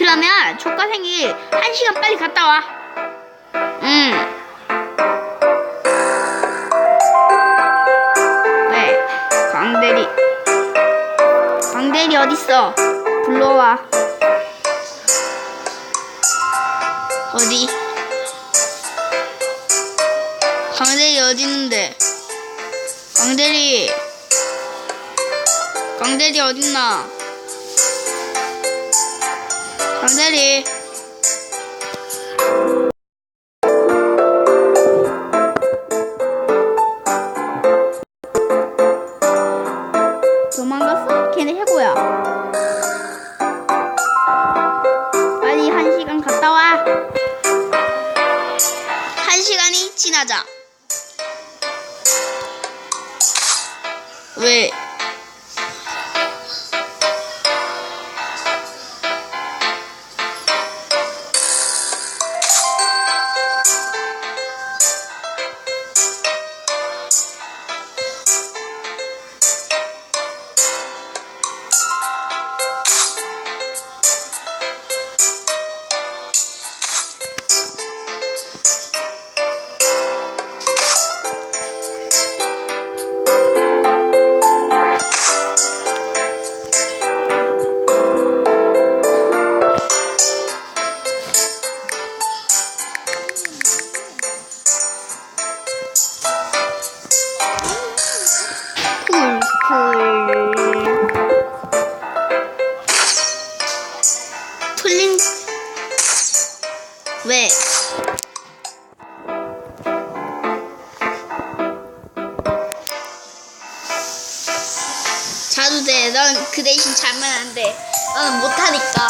그러면 조카 생일 한 시간 빨리 갔다 와. 응. 네, 광대리. 광대리 어딨어? 불러와. 어디? 광대리 어디 있는데? 광대리. 광대리 어딨나? 광대리. 도망갔어? 걔네 해고야. 빨리 한 시간 갔다 와. 한 시간이 지나자. 왜? 풀린 왜? 자도 돼. 넌 그 대신 자면 안 돼. 너는 못하니까.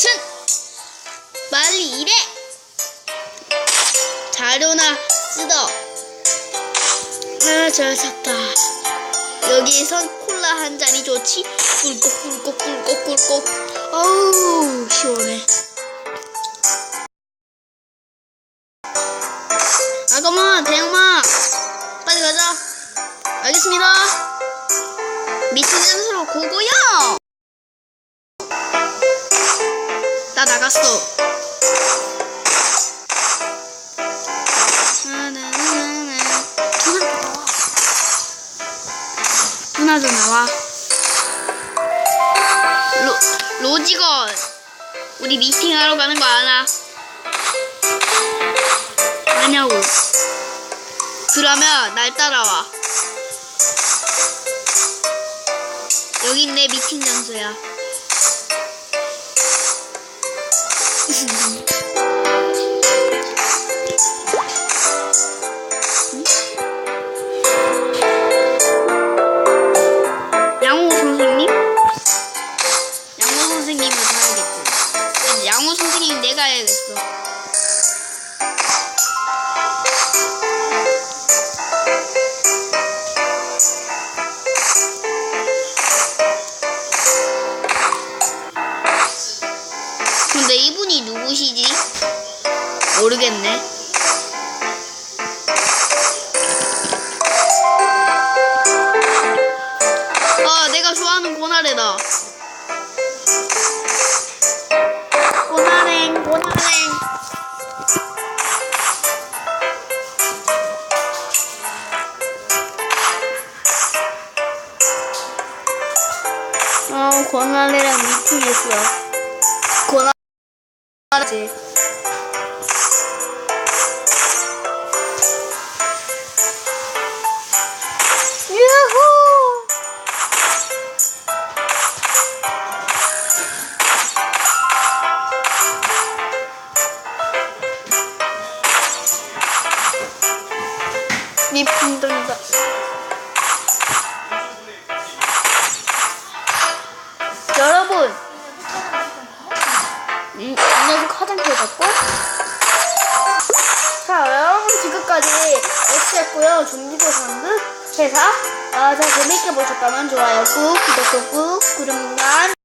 무슨? 빨리 일해! 자료나 쓰더. 아, 잘 샀다. 여기선 콜라 한 잔이 좋지? 꿀꺽, 꿀꺽, 꿀꺽, 꿀꺽. 어우, 시원해. 아가마, 대형마. 빨리 가자. 알겠습니다. 미친 장소로 고고요! 나 나갔어. 누나도 나와. 로, 로지건. 우리 미팅하러 가는 거 아나? 아냐고. 그러면 날 따라와. 여긴 내 미팅 장소야. 嗯。 근데 이분이 누구시지? 모르겠네. 아, 내가 좋아하는 고나래다. 고나랭, 고나랭. 어, 고나래랑 미팅했어. 고나 했고요. 종지도 상급 회사. 아, 자 재밌게 보셨다면 좋아요 꾹, 구독 꾹, 구독만.